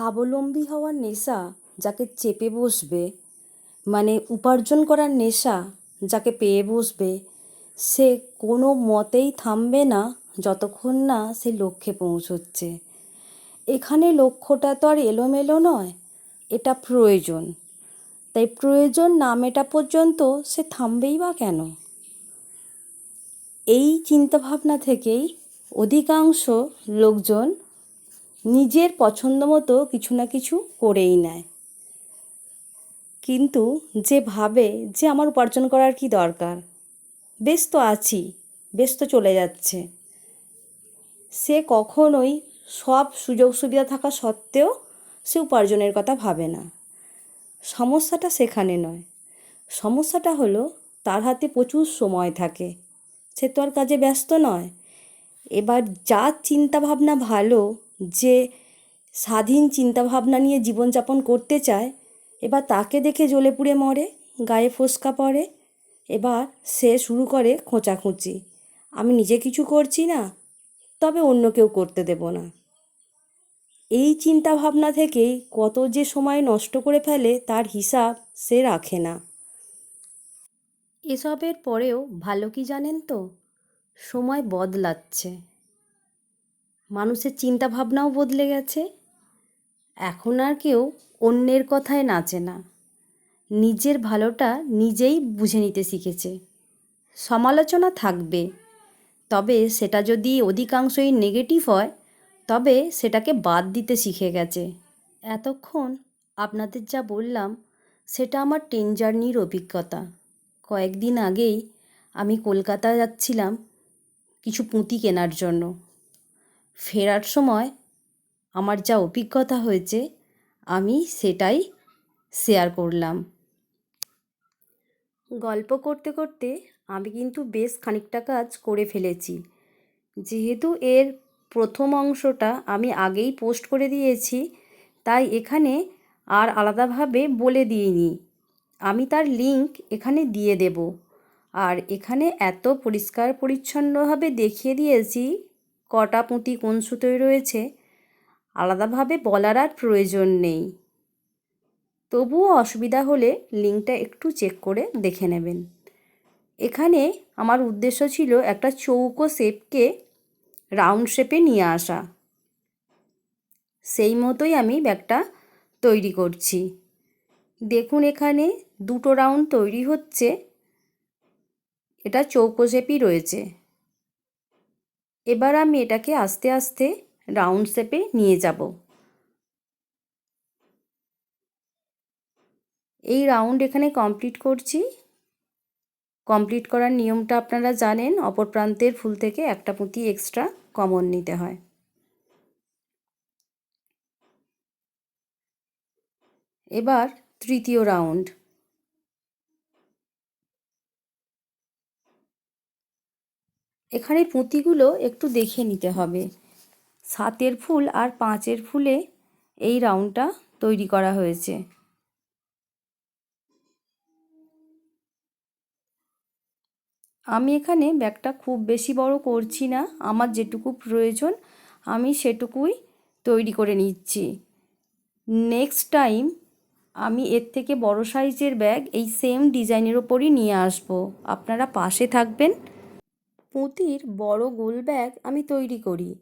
স্বাবলম্বী হওয়ার নেশা যাকে চেপে বসবে মানে উপার্জন করার নেশা যাকে পেয়ে বসবে, সে কোনো মতেই থামবে না যতক্ষণ না সে লক্ষ্যে পৌঁছচ্ছে। এখানে লক্ষ্যটা তো আর এলোমেলো নয়, এটা প্রয়োজন। তাই প্রয়োজন না মেটা পর্যন্ত সে থামবেই বা কেন? এই চিন্তাভাবনা থেকেই অধিকাংশ লোকজন নিজের পছন্দ মতো কিছু না কিছু করেই নেয়। কিন্তু যে ভাবে যে আমার উপার্জন করার কি দরকার? বেশ তো আছি, বেশ তো চলে যাচ্ছে। সে কখনোই সব সুযোগ সুবিধা থাকা সত্ত্বেও সে উপার্জনের কথা ভাবে না। সমস্যাটা সেখানে নয়। সমস্যাটা হলো তার হাতে প্রচুর সময় থাকে। সে তো আর কাজে ব্যস্ত নয়। এবার যার চিন্তাভাবনা ভালো যে স্বাধীন চিন্তাভাবনা নিয়ে জীবনযাপন করতে চায়, এবার তাকে দেখে জ্বলে পুড়ে মরে, গায়ে ফোসকা পড়ে, এবার সে শুরু করে খোঁচাখুঁচি। আমি নিজে কিছু করছি না, তবে অন্য কেউ করতে দেব না। এই চিন্তাভাবনা থেকেই কত যে সময় নষ্ট করে ফেলে তার হিসাব সে রাখে না। এসবের পরেও ভালো কি জানেন তো? সময় বদলাচ্ছে। মানুষের চিন্তাভাবনাও বদলে গেছে। এখন আর কেউ অন্যের কথায় নাচে না। নিজের ভালোটা নিজেই বুঝে নিতে শিখেছে। সমালোচনা থাকবে। তবে সেটা যদি অধিকাংশই নেগেটিভ হয়, তবে সেটাকে বাদ দিতে শিখে গেছে। এতক্ষণ আপনাদের যা বললাম, সেটা আমার ট্রেন জার্নির অভিজ্ঞতা। কয়েকদিন আগেই আমি কলকাতা যাচ্ছিলাম কিছু পুঁতি কেনার জন্য। ফেরার সময় আমার যা অভিজ্ঞতা হয়েছে, আমি সেটাই শেয়ার করলাম। গল্প করতে করতে আমি কিন্তু বেশ খানিকটা কাজ করে ফেলেছি। যেহেতু এর প্রথম অংশটা আমি আগেই পোস্ট করে দিয়েছি, তাই এখানে আর আলাদাভাবে বলে দিইনি। আমি তার লিংক এখানে দিয়ে দেব। আর এখানে এত পরিষ্কার পরিচ্ছন্নভাবে দেখিয়ে দিয়েছি কটা পুঁতি কোন সুতোয় রয়েছে? আলাদাভাবে বলার আর প্রয়োজন নেই। তবুও অসুবিধা হলে লিঙ্কটা একটু চেক করে দেখে নেবেন। এখানে আমার উদ্দেশ্য ছিল একটা চৌকো শেপকে রাউন্ড শেপে নিয়ে আসা। সেই মতোই আমি ব্যাগটা তৈরি করছি। দেখুন এখানে দুটো রাউন্ড তৈরি হচ্ছে। এটা চৌকো শেপই রয়েছে। এবার আমি এটাকে আস্তে আস্তে রাউন্ড শেপে নিয়ে যাব। এই রাউন্ড এখানে কমপ্লিট করছি। কমপ্লিট করার নিয়মটা আপনারা জানেন, অপর প্রান্তের ফুল থেকে একটা পুঁতি এক্সট্রা কমন নিতে হয়। এবার তৃতীয় রাউন্ড এখানে পুঁতিগুলো একটু দেখে নিতে হবে। সাতের ফুল আর পাঁচের ফুলে এই রাউন্ডটা তৈরি করা হয়েছে। আমি এখানে ব্যাগটা খুব বেশি বড় করছি না, আমার যেটুকু প্রয়োজন আমি সেটুকুই তৈরি করে নিচ্ছি। নেক্সট টাইম আমি এর থেকে বড় সাইজের ব্যাগ এই সেম ডিজাইনের ওপরই নিয়ে আসব। আপনারা পাশে থাকবেন। পুঁতির বড় গোল ব্যাগ আমি তৈরি করি।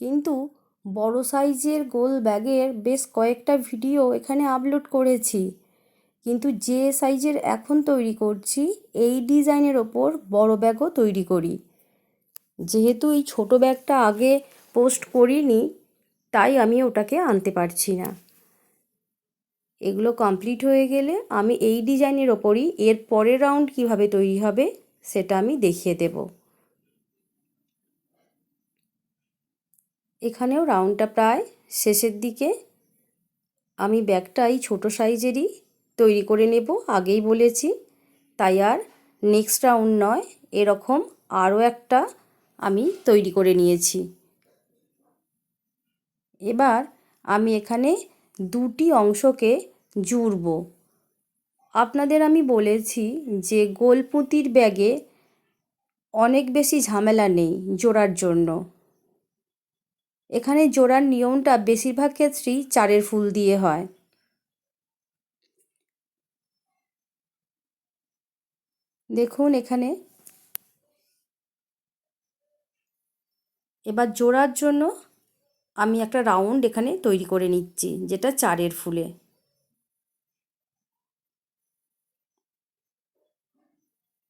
কিন্তু বড় সাইজের গোল ব্যাগের বেশ কয়েকটা ভিডিও এখানে আপলোড করেছি। কিন্তু যে সাইজের এখন তৈরি করছি, এই ডিজাইনের ওপর বড় ব্যাগও তৈরি করি। যেহেতু এই ছোট ব্যাগটা আগে পোস্ট করিনি, তাই আমি ওটাকে আনতে পারছি না। এগুলো কমপ্লিট হয়ে গেলে আমি এই ডিজাইনের ওপরই এর পরের রাউন্ড কীভাবে তৈরি হবে, সেটা আমি দেখিয়ে দেব। এখানেও রাউন্ডটা প্রায় শেষের দিকে। আমি ব্যাগটা এই ছোটো সাইজেরই তৈরি করে নেব, আগেই বলেছি। তাই আর নেক্সট রাউন্ড নয়, এরকম আরও একটা আমি তৈরি করে নিয়েছি। এবার আমি এখানে দুটি অংশকে জুড়ব। আপনাদের আমি বলেছি যে গোলপুঁতির ব্যাগে অনেক বেশি ঝামেলা নেই জোড়ার জন্য। এখানে জোড়ার নিয়মটা বেশিরভাগ ক্ষেত্রেই চারের ফুল দিয়ে হয়। দেখুন এখানে। এবার জোড়ার জন্য আমি একটা রাউন্ড এখানে তৈরি করে নিচ্ছি, যেটা চারের ফুলে।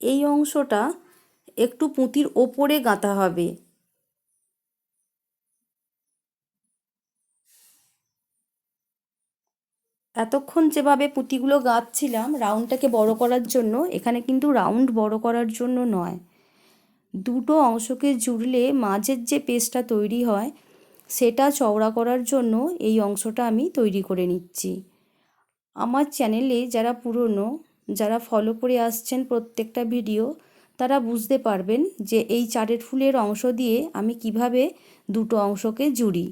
এই অংশটা একটু পুঁতির ওপরে গাঁথা হবে। এতক্ষণ যেভাবে পুঁতিগুলো গাঁথছিলাম রাউন্ডটাকে বড় করার জন্য, এখানে কিন্তু রাউন্ড বড় করার জন্য নয়। দুটো অংশকে জুড়লে মাঝের যে পেস্টটা তৈরি হয়, সেটা চওড়া করার জন্য এই অংশটা আমি তৈরি করে নিচ্ছি। আমার চ্যানেলে যারা পুরনো, যারা ফলো করে আসছেন প্রত্যেকটা ভিডিও, তারা বুঝতে পারবেন যে এই চারের ফুলের অংশ দিয়ে আমি কীভাবে দুটো অংশকে জুড়ি।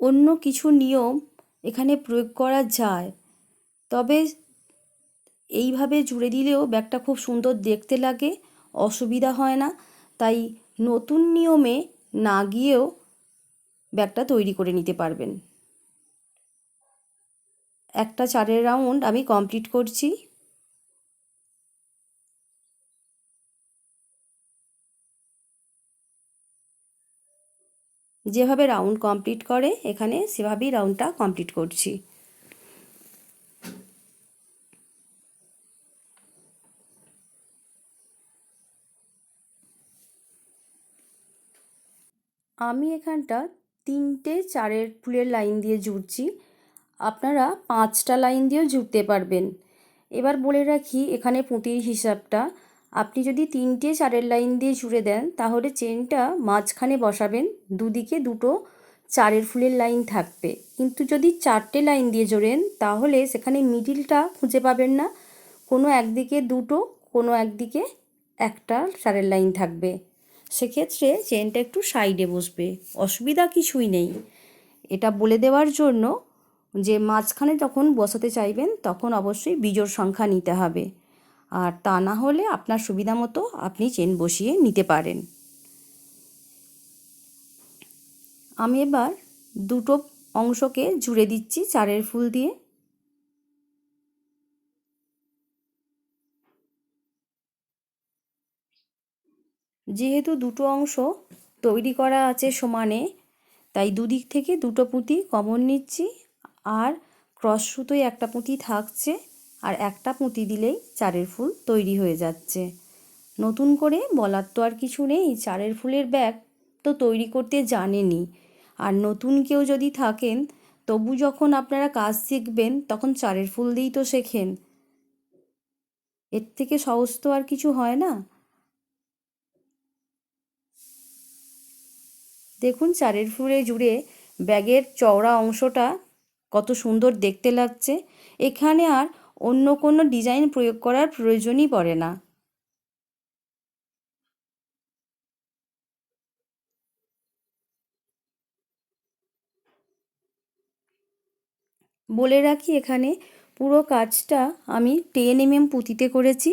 অন্য কিছু নিয়ম এখানে প্রয়োগ করা যায়। তবে এইভাবে জুড়ে দিলেও ব্যাগটা খুব সুন্দর দেখতে লাগে, অসুবিধা হয় না। তাই নতুন নিয়মে না গিয়েও ব্যাগটা তৈরি করে নিতে পারবেন। একটা চারের রাউন্ড আমি কমপ্লিট করছি। যেভাবে রাউন্ড কমপ্লিট করে, এখানে সেভাবেই রাউন্ডটা কমপ্লিট করছি। আমি এখানটা তিনটে চারের ফুলের লাইন দিয়ে জুড়ছি। আপনারা পাঁচটা লাইন দিয়েও জুড়তে পারবেন। এবার বলে রাখি, এখানে পুঁতির হিসাবটা আপনি যদি তিনটে চারের লাইন দিয়ে জুড়ে দেন, তাহলে চেনটা মাঝখানে বসাবেন, দুদিকে দুটো চারের ফুলের লাইন থাকবে। কিন্তু যদি চারটে লাইন দিয়ে জোড়েন, তাহলে সেখানে মিডিলটা খুঁজে পাবেন না। কোনো একদিকে দুটো, কোনো একদিকে একটা চারের লাইন থাকবে। সেক্ষেত্রে চেনটা একটু সাইডে বসবে, অসুবিধা কিছুই নেই। এটা বলে দেওয়ার জন্য যে, মাঝখানে যখন বসাতে চাইবেন, তখন অবশ্যই বিজোড় সংখ্যা নিতে হবে। আর তা না হলে আপনার সুবিধা মতো আপনি চেন বসিয়ে নিতে পারেন। আমি এবার দুটো অংশকে জুড়ে দিচ্ছি চারের ফুল দিয়ে। যেহেতু দুটো অংশ তৈরি করা আছে সমানে, তাই দুদিক থেকে দুটো পুঁতি কমন নিচ্ছি, আর ক্রস সুতোয় একটা পুঁতি থাকছে। আর একটা পুঁতি দিলেই চারের ফুল তৈরি হয়ে যাচ্ছে। নতুন করে বলার তো আর কিছু নেই, চারের ফুলের ব্যাগ তো তৈরি করতে জানেনি আর নতুন কেউ যদি থাকেন, তবু যখন আপনারা কাজ শিখবেন, তখন চারের ফুল দিয়েই তো শেখেন। এর থেকে সহজ তো আর কিছু হয় না। দেখুন চারের ফুলে জুড়ে ব্যাগের চওড়া অংশটা কত সুন্দর দেখতে লাগছে। এখানে আর অন্য কোনো ডিজাইন প্রয়োগ করার প্রয়োজনই পড়ে না। বলে রাখি এখানে পুরো কাজটা আমি টেন এমএম পুঁতিতে করেছি,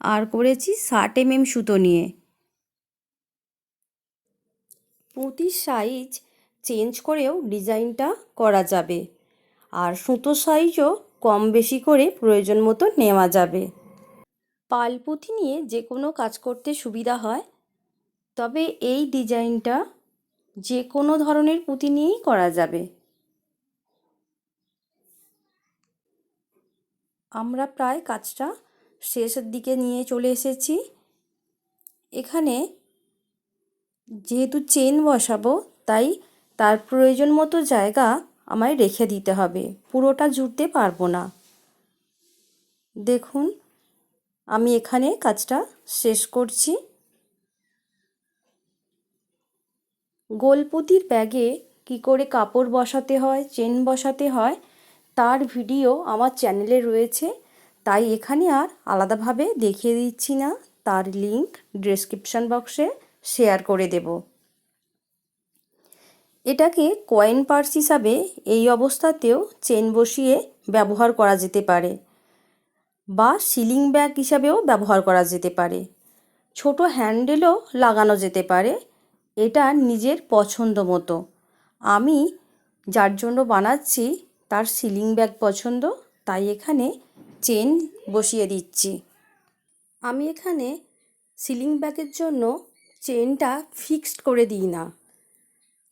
আর করেছি ষাট এমএম সুতো নিয়ে। পুঁতির সাইজ চেঞ্জ করেও ডিজাইনটা করা যাবে, আর সুতো সাইজও কম বেশি করে প্রয়োজন মতো নেওয়া যাবে। পাল পুঁতি নিয়ে যে কোনো কাজ করতে সুবিধা হয়, তবে এই ডিজাইনটা যে কোনো ধরনের পুঁতি নিয়েই করা যাবে। আমরা প্রায় কাজটা শেষের দিকে নিয়ে চলে এসেছি। এখানে যেহেতু চেন বসাবো, তাই তার প্রয়োজন মতো জায়গা আমায় রেখে দিতে হবে। পুরোটা জুড়তে পারব না। দেখুন, আমি এখানে কাজটা শেষ করছি। গোলপুতির ব্যাগে কি করে কাপড় বসাতে হয়, চেন বসাতে হয়, তার ভিডিও আমার চ্যানেলে রয়েছে। তাই এখানে আর আলাদাভাবে দেখিয়ে দিচ্ছি না। তার লিংক ডেসক্রিপশান বক্সে শেয়ার করে দেব। এটাকে কয়েন পার্স হিসাবে এই অবস্থাতেও চেন বসিয়ে ব্যবহার করা যেতে পারে বা সিলিং ব্যাগ হিসাবেও ব্যবহার করা যেতে পারে। ছোট হ্যান্ডেলও লাগানো যেতে পারে। এটা নিজের পছন্দ মতো। আমি যার জন্য বানাচ্ছি তার সিলিং ব্যাগ পছন্দ, তাই এখানে চেন বসিয়ে দিচ্ছি। আমি এখানে সিলিং ব্যাগের জন্য চেনটা ফিক্সড করে দিই না।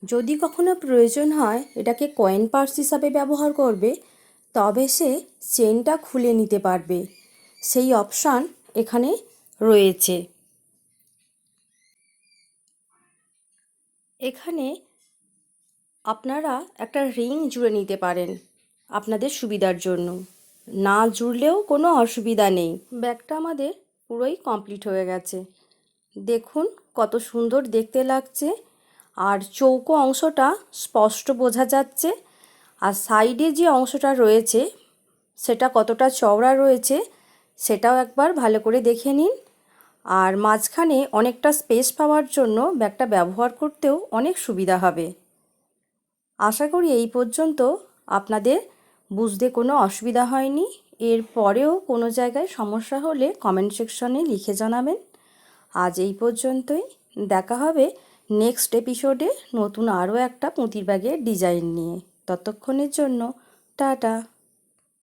যদি কখনো প্রয়োজন হয় এটাকে কয়েন পার্স হিসাবে ব্যবহার করবে, তবে সে চেনটা খুলে নিতে পারবে। সেই অপশান এখানে রয়েছে। এখানে আপনারা একটা রিং জুড়ে নিতে পারেন আপনাদের সুবিধার জন্য। না জুড়লেও কোনো অসুবিধা নেই। ব্যাগটা আমাদের পুরোই কমপ্লিট হয়ে গেছে। দেখুন কত সুন্দর দেখতে লাগছে। আর চৌকো অংশটা স্পষ্ট বোঝা যাচ্ছে, আর সাইডে যে অংশটা রয়েছে, সেটা কতটা চওড়া রয়েছে, সেটাও একবার ভালো করে দেখে নিন। আর মাঝখানে অনেকটা স্পেস পাওয়ার জন্য ব্যাগটা ব্যবহার করতেও অনেক সুবিধা হবে। আশা করি এই পর্যন্ত আপনাদের বুঝতে কোনো অসুবিধা হয়নি। এর পরেও কোনো জায়গায় সমস্যা হলে কমেন্ট সেকশনে লিখে জানাবেন। আজ এই পর্যন্তই। দেখা হবে নেক্সট এপিসোডে নতুন আরও একটা পুঁতির ব্যাগের ডিজাইন নিয়ে। ততক্ষণের জন্য টাটা।